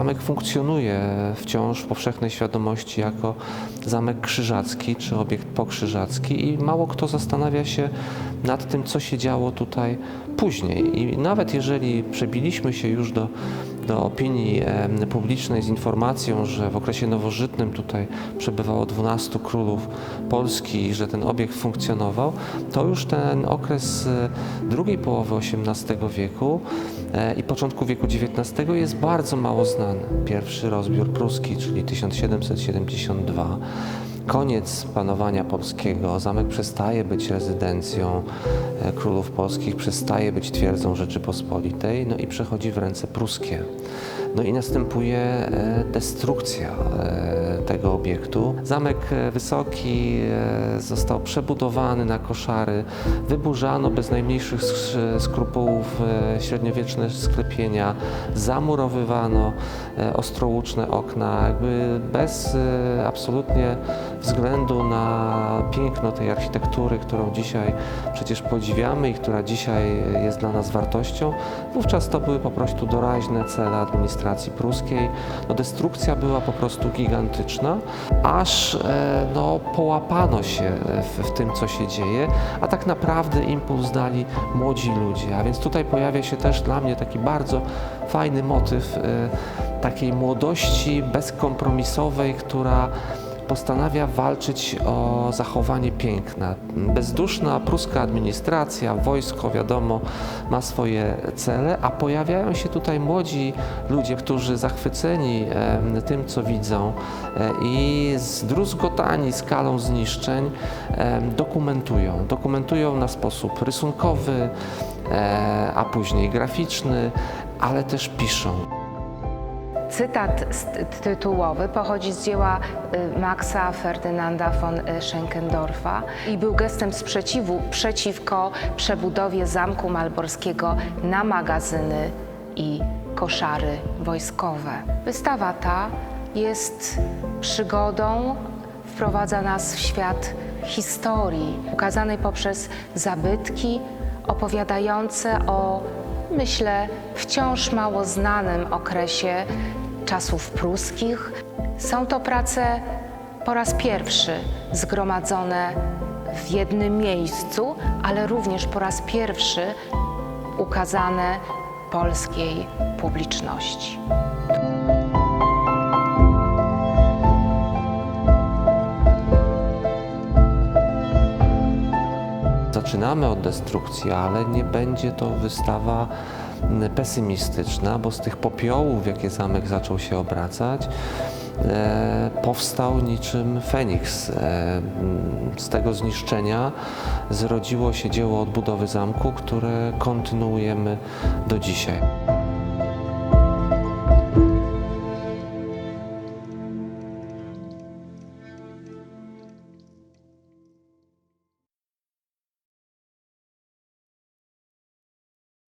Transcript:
zamek funkcjonuje wciąż w powszechnej świadomości jako zamek krzyżacki czy obiekt pokrzyżacki i mało kto zastanawia się nad tym, co się działo tutaj później. I nawet jeżeli przebiliśmy się już do, do opinii publicznej z informacją, że w okresie nowożytnym tutaj przebywało 12 królów Polski i że ten obiekt funkcjonował, to już ten okres e, drugiej połowy XVIII wieku e, i początku wieku XIX jest bardzo mało znany. Pierwszy rozbiór pruski, czyli 1772. Koniec panowania polskiego, zamek przestaje być rezydencją e, królów polskich, przestaje być twierdzą Rzeczypospolitej, no i przechodzi w ręce pruskie. No i następuje e, destrukcja e, tego obiektu. Zamek e, wysoki e, został przebudowany na koszary, wyburzano bez najmniejszych sk- skrupułów e, średniowieczne sklepienia, zamurowywano ostrołuczne okna, jakby bez absolutnie względu na piękno tej architektury, którą dzisiaj przecież podziwiamy i która dzisiaj jest dla nas wartością. Wówczas to były po prostu doraźne cele administracji pruskiej. No, destrukcja była po prostu gigantyczna, aż e, no, połapano się w, w tym, co się dzieje, a tak naprawdę impuls dali młodzi ludzie. A więc tutaj pojawia się też dla mnie taki bardzo fajny motyw e, takiej młodości bezkompromisowej, która postanawia walczyć o zachowanie piękna. Bezduszna pruska administracja, wojsko, wiadomo, ma swoje cele, a pojawiają się tutaj młodzi ludzie, którzy zachwyceni tym, co widzą e, i zdruzgotani skalą zniszczeń dokumentują. Dokumentują na sposób rysunkowy, e, a później graficzny, ale też piszą. Cytat tytułowy pochodzi z dzieła y, Maxa Ferdynanda von y, Schenkendorfa i był gestem sprzeciwu przeciwko przebudowie Zamku Malborskiego na magazyny i koszary wojskowe. Wystawa ta jest przygodą, wprowadza nas w świat historii, ukazanej poprzez zabytki opowiadające o, myślę, wciąż mało znanym okresie czasów pruskich. Są to prace po raz pierwszy zgromadzone w jednym miejscu, ale również po raz pierwszy ukazane polskiej publiczności. Zaczynamy od destrukcji, ale nie będzie to wystawa mm, pesymistyczna, bo z tych popiołów, w jakie zamek zaczął się obracać, e, powstał niczym Feniks. E, z tego zniszczenia zrodziło się dzieło odbudowy zamku, które kontynuujemy do dzisiaj.